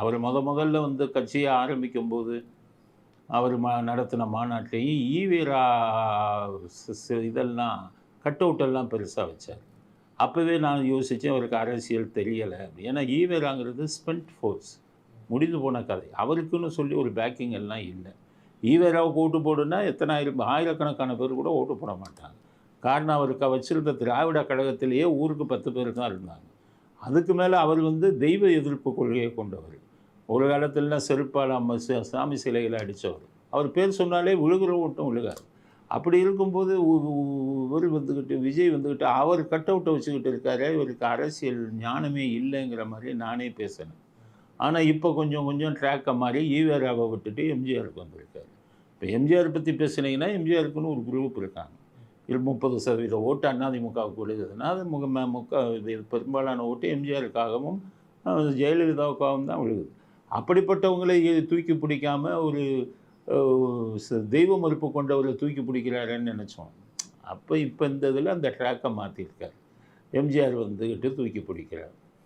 அவர் முத முதல்ல வந்து கட்சியை ஆரம்பிக்கும்போது அவர் மா நடத்தின மாநாட்டிலையும் ஈவேரா இதெல்லாம் கட் அவுட்டெல்லாம் பெருசாக வச்சார். அப்போவே நான் யோசித்தேன் அவருக்கு அரசியல் தெரியலை. அப்படி ஏன்னா ஈவேராங்கிறது ஸ்பெண்ட் ஃபோர்ஸ். முடிந்து போன கதை. அவருக்குன்னு சொல்லி ஒரு பேக்கிங் எல்லாம் இல்லை. ஈவேராவுக்கு ஓட்டு போடுன்னா எத்தனாயிரம் ஆயிரக்கணக்கான பேர் கூட ஓட்டு போட மாட்டாங்க. காரணம் அவருக்கு வச்சிருந்த திராவிட கழகத்திலேயே ஊருக்கு பத்து பேர் தான் இருந்தாங்க. அதுக்கு மேலே அவர் வந்து தெய்வ எதிர்ப்பு கொள்கையை கொண்டவர். ஒரு காலத்துலலாம் செருப்பால் அம்ம சாமி சிலைகளை அடித்தவர். அவர் பேர் சொன்னாலே விழுகிற ஓட்டம் விழுகார் அப்படி இருக்கும்போது இவர் வந்துக்கிட்டு விஜய் வந்துக்கிட்டு அவர் கட் அவுட்டை வச்சுக்கிட்டு இருக்காரு. இவருக்கு அரசியல் ஞானமே இல்லைங்கிற மாதிரி நானே பேசினேன். ஆனால் இப்போ கொஞ்சம் கொஞ்சம் ட்ராக்கை மாதிரி ஈவேராவை விட்டுட்டு எம்ஜிஆருக்கு வந்திருக்காரு. இப்போ எம்ஜிஆர் பற்றி பேசுனீங்கன்னா எம்ஜிஆருக்குன்னு ஒரு குரூப் இருக்காங்க. முப்பது சதவீத ஓட்டு அதிமுகவுக்கு விழுகுதுன்னா அது முக முக இது பெரும்பாலான ஓட்டு எம்ஜிஆருக்காகவும் ஜெயலலிதாவுக்காகவும் தான் விழுகுது. அப்படிப்பட்டவங்களை தூக்கி பிடிக்காம ஒரு தெய்வ மறுப்பு கொண்டவரை தூக்கி பிடிக்கிறாருன்னு நினச்சோம். அப்போ இப்போ இந்த இதில் அந்த ட்ராக்கை மாற்றிருக்கார் எம்ஜிஆர் வந்துக்கிட்டு தூக்கி பிடிக்கிறார்.